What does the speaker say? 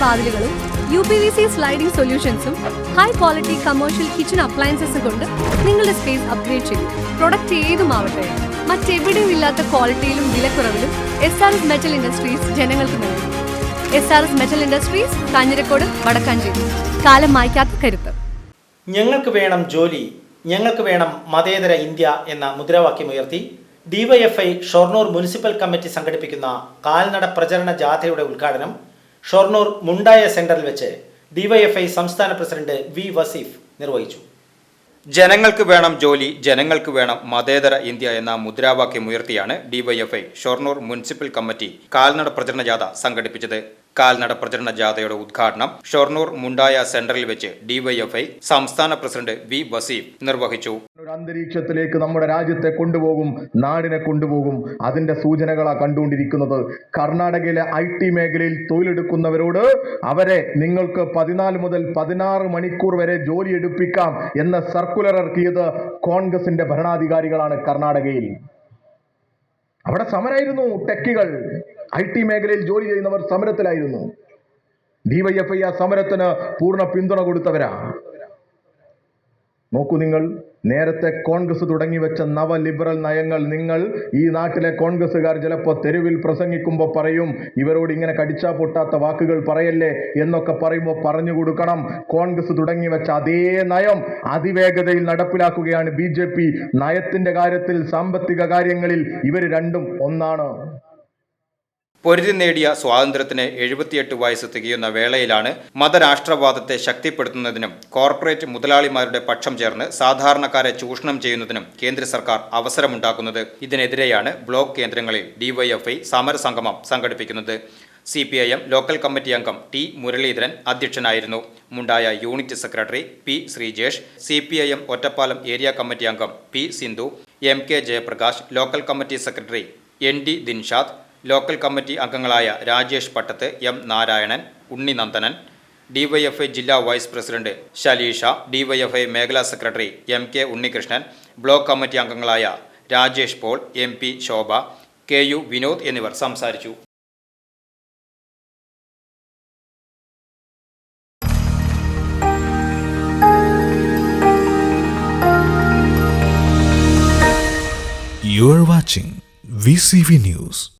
വാതിലുകളും U P V C sliding സൊല്യൂഷൻസും high quality commercial kitchen അപ്ലയൻസസും കൊണ്ട് നിങ്ങളുടെ സ്പേസ് അപ്ഗ്രേഡ് ചെയ്യും പ്രൊഡക്റ്റ് ഏതുമാവട്ടെ മറ്റെവിടെയും ഇല്ലാത്ത ക്വാളിറ്റിയിലും വിലക്കുറവിലും S R S metal industries ജനങ്ങൾക്ക് നൽകും. S R S metal industries Kanjirakode Vadakkanchery. കാലം മായ്ക്കാത്ത കരുത്ത്. ഞങ്ങൾക്ക് വേണം ജോലി ഞങ്ങൾക്ക് വേണം മതേതര ഇന്ത്യ എന്ന മുദ്രാവാക്യമുയർത്തി ഡിവൈഎഫ്ഐ ഷൊർണൂർ മുനിസിപ്പൽ കമ്മിറ്റി സംഘടിപ്പിക്കുന്ന കാൽനട പ്രചരണ ജാഥയുടെ ഉദ്ഘാടനം ഷൊർണൂർ മുണ്ടായ സെന്ററിൽ വെച്ച് ഡിവൈഎഫ്ഐ സംസ്ഥാന പ്രസിഡന്റ് വി വസീഫ് നിർവഹിച്ചു. ജനങ്ങൾക്ക് വേണം ജോലി ജനങ്ങൾക്ക് വേണം മതേതര ഇന്ത്യ എന്ന മുദ്രാവാക്യം ഉയർത്തിയാണ് ഡിവൈഎഫ്ഐ ഷൊർണൂർ മുനിസിപ്പൽ കമ്മിറ്റി കാൽനട പ്രചരണ ജാഥ സംഘടിപ്പിച്ചത്. കാൽനട പ്രചരണ ജാഥയുടെ ഉദ്ഘാടനം ഷൊർണൂർ മുണ്ടായ സെന്ററിൽ വെച്ച് ഡിവൈഎഫ്ഐ സംസ്ഥാന പ്രസിഡന്റ് വി വസീഫ് നിർവഹിച്ചു. ഒരു അന്തരീക്ഷത്തിലേക്ക് നമ്മുടെ രാജ്യത്തെ കൊണ്ടുപോകും നാടിനെ കൊണ്ടുപോകും. അതിന്റെ സൂചനകളാണ് കണ്ടുകൊണ്ടിരിക്കുന്നത്. കർണാടകയിലെ ഐ ടി മേഖലയിൽ തൊഴിലെടുക്കുന്നവരോട് അവരെ നിങ്ങൾക്ക് പതിനാല് മുതൽ പതിനാറ് മണിക്കൂർ വരെ ജോലി എടുപ്പിക്കാം എന്ന സർക്കുലർ ഇറക്കിയത് കോൺഗ്രസിന്റെ ഭരണാധികാരികളാണ് കർണാടകയിൽ. അവിടെ സമരായിരുന്നു ടെക്കികൾ. ഐ ടി മേഖലയിൽ ജോലി ചെയ്യുന്നവർ സമരത്തിലായിരുന്നു. ഡിവൈഎഫ്ഐ ആ സമരത്തിന് പൂർണ പിന്തുണ കൊടുത്തവരാ. നോക്കൂ നിങ്ങൾ നേരത്തെ കോൺഗ്രസ് തുടങ്ങി വെച്ച നവ ലിബറൽ നയങ്ങൾ നിങ്ങൾ ഈ നാട്ടിലെ കോൺഗ്രസ്സുകാർ ചിലപ്പോൾ തെരുവിൽ പ്രസംഗിക്കുമ്പോൾ പറയും ഇവരോട് ഇങ്ങനെ കടിച്ചാ പൊട്ടാത്ത വാക്കുകൾ പറയല്ലേ എന്നൊക്കെ പറയുമ്പോൾ പറഞ്ഞു കൊടുക്കണം. കോൺഗ്രസ് തുടങ്ങി വെച്ച അതേ നയം അതിവേഗതയിൽ നടപ്പിലാക്കുകയാണ് ബി നയത്തിന്റെ കാര്യത്തിൽ സാമ്പത്തിക കാര്യങ്ങളിൽ ഇവർ രണ്ടും ഒന്നാണ്. പൊരുതി നേടിയ സ്വാതന്ത്ര്യത്തിന് എഴുപത്തിയെട്ട് വയസ്സ് തികയുന്ന വേളയിലാണ് മതരാഷ്ട്രവാദത്തെ ശക്തിപ്പെടുത്തുന്നതിനും കോർപ്പറേറ്റ് മുതലാളിമാരുടെ പക്ഷം ചേർന്ന് സാധാരണക്കാരെ ചൂഷണം ചെയ്യുന്നതിനും കേന്ദ്ര സർക്കാർ അവസരമുണ്ടാക്കുന്നത്. ഇതിനെതിരെയാണ് ബ്ലോക്ക് കേന്ദ്രങ്ങളിൽ ഡിവൈഎഫ്ഐ സമരസംഗമം സംഘടിപ്പിക്കുന്നത്. C P I M local committee അംഗം ടി മുരളീധരൻ അധ്യക്ഷനായിരുന്നു. Mundaya unit secretary P Sreejesh C P I M Ottapalam area committee അംഗം P Sindhu M K Jayaprakash local committee secretary N D Dinshad local committee അംഗങ്ങളായ Rajesh Pattath M Narayanan Unni Nandanan DYFI ജില്ലാ vice president Shaleesha DYFI മേഖലാ secretary M K Unnikrishnan block committee അംഗങ്ങളായ Rajesh Paul M P Shobha K U Vinod എന്നിവർ സംസാരിച്ചു You are watching VCV News.